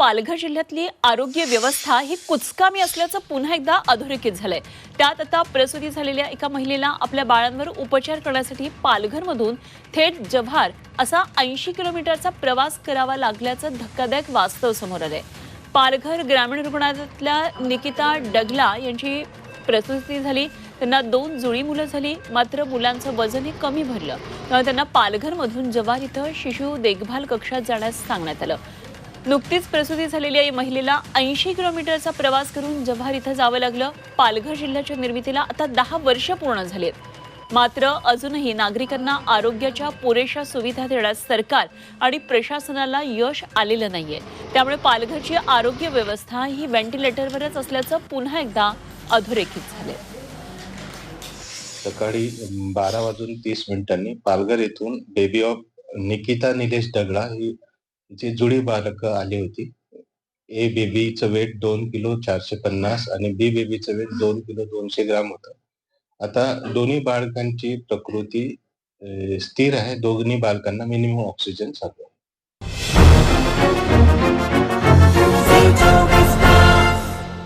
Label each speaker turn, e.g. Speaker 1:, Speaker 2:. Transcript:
Speaker 1: पालघर जिल्ह्यातली आरोग्य व्यवस्था ही कुचकामी असल्याचं पुन्हा एकदा अधोरेखित झालंय. त्यात आता प्रसूती झालेल्या एका महिलेला आपल्या बाळांवर उपचार करण्यासाठी पालघरमधून थेट जव्हार असा ऐंशी किलोमीटरचा प्रवास करावा लागल्याचं धक्कादायक वास्तव समोर आलंय. पालघर ग्रामीण रुग्णालयातल्या निकिता डगला यांची प्रसूती झाली. त्यांना दोन जुळी मुलं झाली. मात्र मुलांचं वजन हे कमी भरलं. तेव्हा त्यांना पालघरमधून जव्हार इथं शिशु देखभाल कक्षात जाण्यास सांगण्यात आलं. नुकतीच प्रसूती झालेल्या या महिलेला ऐंशी किलोमीटरचा प्रवास करून जव्हार इथं जावं लागलं. पालघर जिल्ह्याच्या निर्मितीला आता दहा वर्ष पूर्ण झालीत. मात्र अजूनही नागरिकांना आरोग्याच्या पुरेशा सुविधा देण्यात सरकार आणि प्रशासनाला यश आलेलं नाहीये. त्यामुळे पालघरची आरोग्य व्यवस्था ही व्हेंटिलेटरवरच असल्याचं पुन्हा एकदा अधोरेखित झाले
Speaker 2: सकाळी बारा वाजून तीस मिनिटांनी पालघर येथून बेबी ऑफ निकिता निलेश दगडा ही जी जुळी बालक आली होती. ए बेबीचं वेट दोन किलो चारशे पन्नास आणि बी बेबीचं वेट दोन किलो दोनशे ग्राम होतं. आता दोन्ही बालकांची प्रकृती स्थिर आहे. दोन्ही बालकांना मिनिमम ऑक्सिजन चालू आहे.